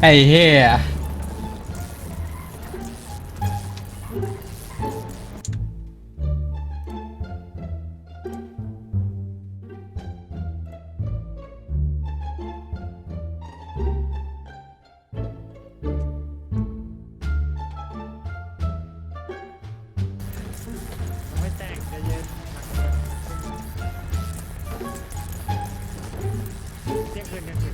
ไอ้เหี้ย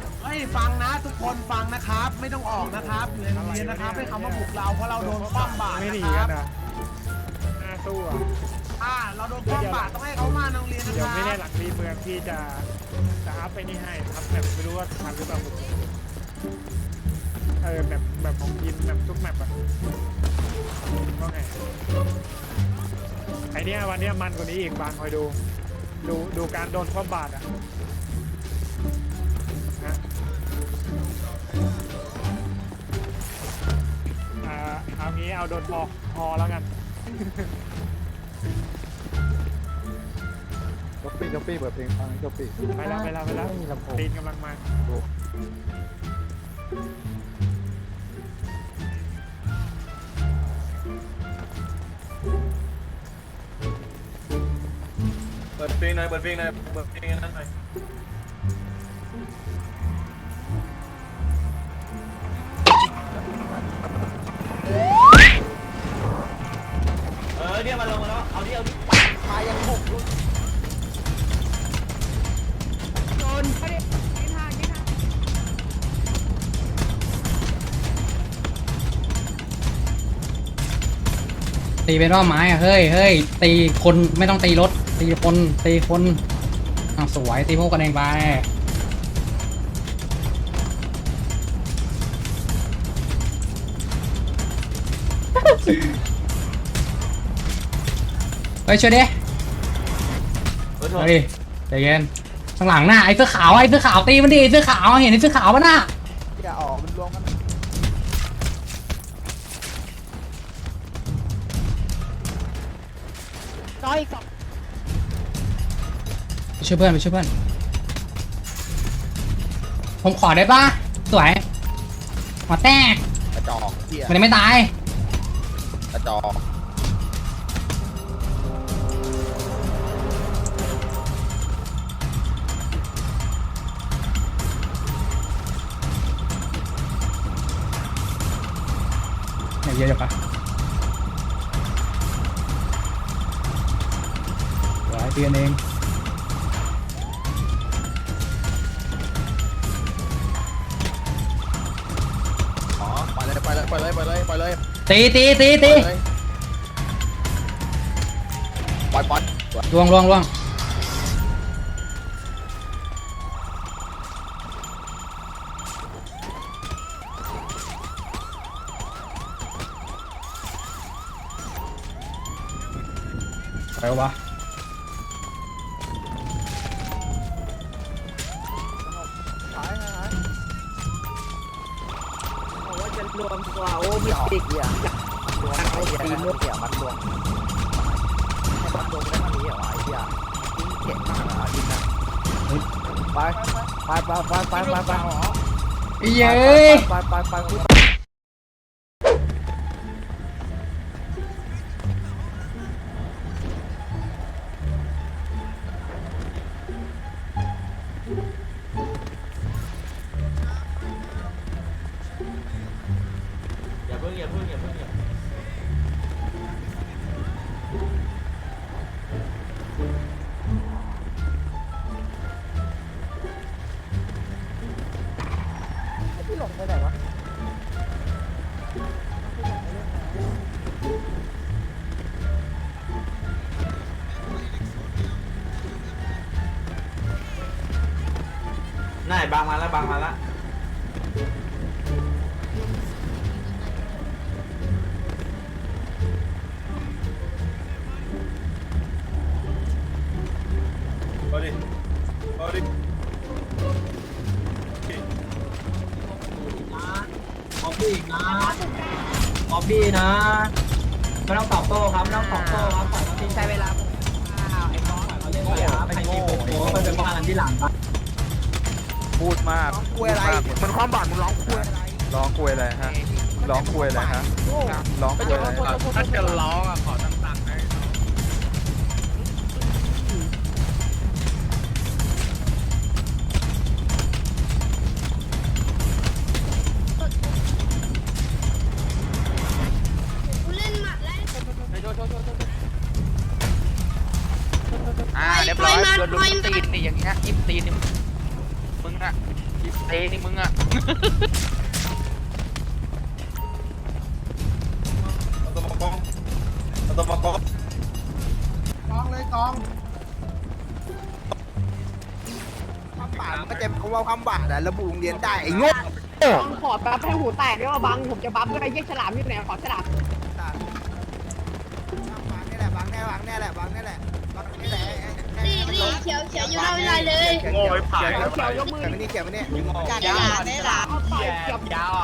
เที่ยงคืนเฮ้ยฟังนะทุกคนฟังนะครับ ไม่ต้องออกนะครับอยู่ในโรงเรียนนะครับให้เขามาบุกเราเพราะเราโดนคว่ำบาตรไม่หนีนะคกัรันบนะหน้าสู้อะอ่าเราโดนคว่ำบาตรต้องให้เขามาโรงเรียนนะคเดี๋ยวรับไม่ได้หลังรีเมืองที่จะจะอัพไปนี่ให้ครับแบบไม่รู้ว่าทันหรือเปล่าผมเออแบบแบบของยินแบบทุกแมปอะว่าไงไอเนี้ยวันเนี้ยมันกว่านี้อีกบางคอยดู ดูดูการโดนคว่ำบาตรอะนะ เอางี้เอาโดนพอพอแล้วกันจ็อปปี้จ็อปปี้เปิดเพลงฟังจ็อปปี้ไปแล้วไปแล้วไปแล้วไม่มีลำโพงตีนกำลังมาเปิดเพลงหน่อยเปิดเพลงหน่อยเปิดเพลงนั้นหน่อย ตีเป็นว่าไม้อะเฮ้ยเฮ้ยตีคนไม่ต้องตีรถ ตีคนตีคนอะสวยตีพวกกันเองไปเฮ้ยช่วยดิเออโทษ เฮ้ยใจเย็นข้างหลังน่ะไอ้เสื้อขาวไอ้เสื้อขาวตีมันดิไอ้เสื้อขาวเห็นไอ้เสื้อขาวปะน่ะอย่า ไปช่วยเพื่อนไปช่วยเพื่อน ผมขอได้ปะสวยหัวแตกกระจอกเหี้ยมันยังไม่ตาย กระจอกเนี่ยเยอะจังปะ เตือนเองอ๋อไปเลยไปเลยไปเลยไปเลยไปเลยตีตีตีตีไปเลยปล่อยปล่อยล่วงล่วงล่วงไปวะ รวมตัวโอ้มีอีกอย่างรวมไอ้เหี้ยอะเหี้ยมันรวมให้มันรวมได้มันนี้เหรอไอ้เหี้ยยิงเก่งมากอะยิงนะไปไปไปไปไปไปไปไปไปไปไปไป บางมาแล้วบางมาแล้วเอาดิเอาดิออบบี้นะออบบี้นะไม่ต้องตอบโต้ครับไม่ต้องตอบโต้ครับปล่อยเขาใช้เวลาไอ้น้องปล่อยเขาเล่นไปครับใครมีโผล่ก็ไปเป็นว่ากันที่หลังครับ พูดมากคุยอะไรมันความบาดมันร้องคุยอะไรร้องคุยอะไรฮะร้องคุยอะไรฮะร้องคุยอะไรถ้าจะร้องอะขอต่างๆให้อ่าเรียบร้อยโดนลุมตีนนี่อย่างเงี้ยยิบตีนนี่มึงอะยิบ เตนี่มึงอะกองเลยกองความบาดมันก็เต็มคำว่าความบาดอะระบุโรงเรียนได้ไอ้โง่ขอแป๊บให้หูแตกด้วยว่าบังผมจะบัฟด้วยเยี่ยฉลามอยู่ไหนขอฉลามบางนี่แหละบางแน่บางแน่แหละบางแน่แหละ บางนี่แหละนี่นี่เขียวเขียวอยู่เราเวลาเลยโง่ไอ้ผ่านเขียวยกมือนี่เขียวมาเนี่ยจัดยาได้หรอเอาไปเก็บยาว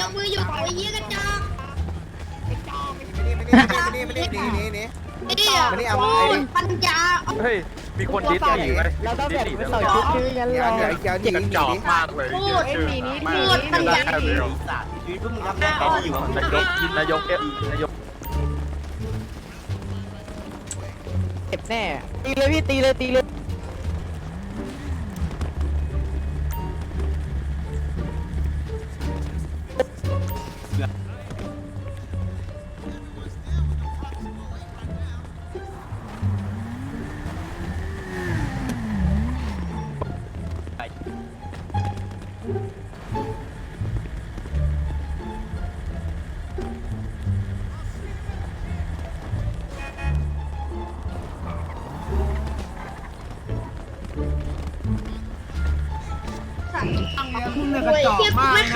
ยกมืออยู่ไอ้เยี่ยกระจอกมานี่มานี่มานี่มานี่นี่นี่นี่ไอ้เดี่ยโอ้ยปัญญาเฮ้ยมีคนดิสอีกไหมเราต้องแบบดิสไปอีกต่อยแล้วชุดนี้กันเขีเลยวยเขียวหนีหนีหนีพูดไอ้หมีนี้พูดปัญญานายกนายกเอฟนายก เจ็บแน่ ตีเลยพี่ตีเลยตีเลย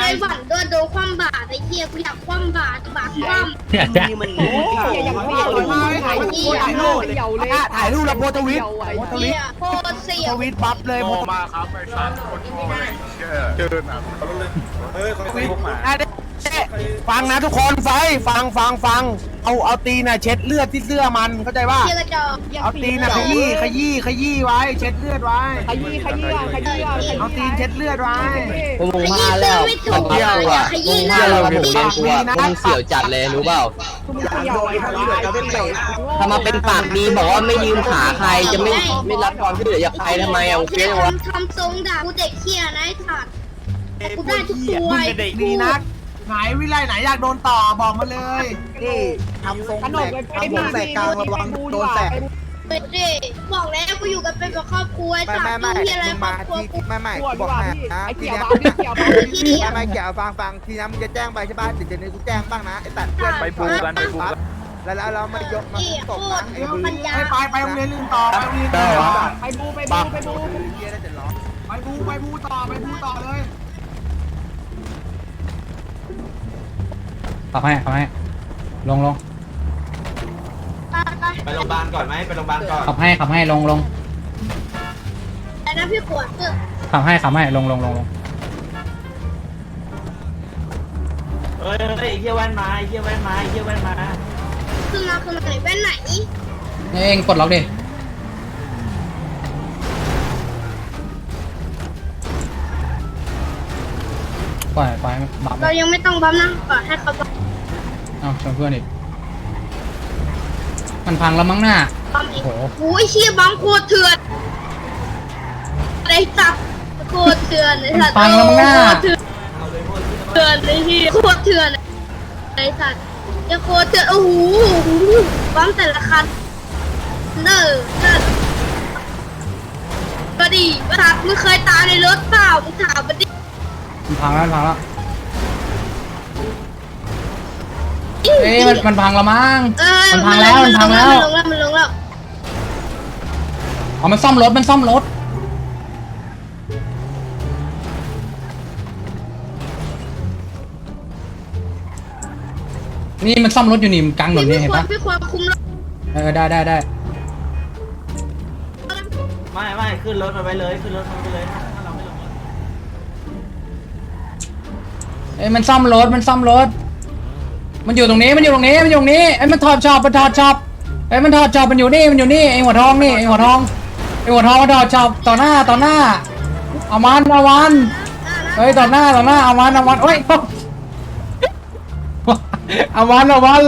ไต้หวันด้วยโดนความบาดไอ้เหี้ยกูอยากความบาดบาดคว่ำนี่มโอ้ยอย่างไม่เอาเลยถ่ายรูปถ่ายรูปเยาเลยถ่ายรูปแล้วโพสทวิตโพสทวิเฮีตยโคตรเสียทววิตปั๊บเลยโพสมาครับไอ้สัตว์คนโง่เจอเจอหนักเฮ้ยเขาพวกมา ฟังนะทุกคนไฟฟังฟังฟัง เอาเอาตีนน่ะเช็ดเลือดที่เสื้อมันเข้าใจป่ะเฮียกระจอกเอาตีนน่ะขยี้ขยี้ขยี้ไว้ เช็ดเลือดไว้ขยี้ขยี้ขยี้ขยี้เอาตีนเช็ดเลือดไว้ขยี้ซื้อไม่ถูกอะขยี้หน้าเราขยี้กูนะมึงเสี่ยวจัดเลยรู้เปล่าเยาไว้ถ้ามาเป็นปากดีบอกว่าไม่ยืมขาใครจะไม่ไม่รับความช่วยเหลือจากใครทำไมอะโอเคเฮียวะทำทำทรงด่ากูเด็กเฮียนะไอ้สัตว์กูได้ทุกตัวไอ้ดีนัก ไหนวิไลไหนอยากโดนต่อบอกมาเลยนี่ทำทรงขนแตมกเลยทำทรงแตกกลางระวังโดนแตกเด็กบอกแล้วกูอยู่กันเป็นแบบครอบครัวไอ้ไม่สัตไม่ว์ไม่มีอะไรมึงครอมาบครัวทีกูไม่ไม่ปวดบอกว่ะให้พี่นะไอ้ทีเกี่ยวนี้บ้าพี่เกี่ยวบ้าที่ไม่ไม่เกี่ยวฟังฟังทีนี้มึงจะแจ้งไปใช่ป่ะเดี๋ยวเดี๋ยวกูแจ้งบ้างนะไอ้ตัดเพื่อนไปบูกันไปบูกันแล้วแล้วเรามายกมาเหี้ยตบโคนะตรไอ้ปัญญาไปไปโรงเรียนลืมต่อไปโรงเรียนต่อไปบูไปบูไปบูเรียนแล้วจะร้องไปบูไปบูต่อไปบูต่อเลย ขับให้ขับให้ ลงลงไปโรงพยาบาลก่อนไหมไปโรงพยาบาลก่อนขับให้ขับให้ลงลงแต่นะพี่ขวดเถอะขับให้ขับให้ลงลงลงลงเฮ้ยเฮ้ยไอ้เหี้ยแว่นมาไอ้เหี้ยแว่นมาไอ้เหี้ยแว่นมาขึ้นมาขึ้นมาไหนแว่นไหน เองกดล็อกดิ ปล่อยปล่อยบับเลเรายยังไม่ต้องบัมนะปล่อยให้เขาบัมเอ้าชนเพื่อนอีก มันพังแล้วมั้งหน้า บัมเองโอ้โห โอ้ยเชี่ยบัมโคตรเถื่อนไอ้สัตว์โคตรเถื่อนไอ้สัตว์ฟังแล้วมึงน่ะโคตรเถื่อนเถื่อนเลยพี่โคตรเถื่อนไอ้สัตว์ยังโคตรเถื่อนโอ้โหบัมแต่ละคันเนอร์เนอร์ก็ดีสัตว์มึงเคยตายในรถเปล่ามึงถามมันดิ มันพังแล้วมันพังแล้วเอ้ยมันมันพังแล้วมั้ง เออมันพังแล้วมันพังแล้ว มันลงแล้วมันลงแล้วเอามันซ่อมรถมันซ่อมรถ นี่มันซ่อมรถอยู่นี่กลางถนนนี่เห็นปะพี่ควรคุมรถเออได้ได้ได้ ไม่ไม่ขึ้นรถมาไปเลยขึ้นรถมาไปเลย เอ้ยมันซ่อมรถมันซ่อมรถ มันอยู่ตรงนี้มันอยู่ตรงนี้มันอยู่ตรงนี้ไอ้ยมันถอดช็อปมันถอดช็อปไอ้ยมันถอดช็อปมันอยู่นี่มันอยู่นี่ไอ้หัวทองนี่ไอ้หัวทองไอ้หัวทองมันถอดช็อปต่อหน้าต่อหน้าเอามันเอามันเฮ้ยต่อหน้าต่อหน้าเอามันเอามันเฮ้ยเอามันเอามัน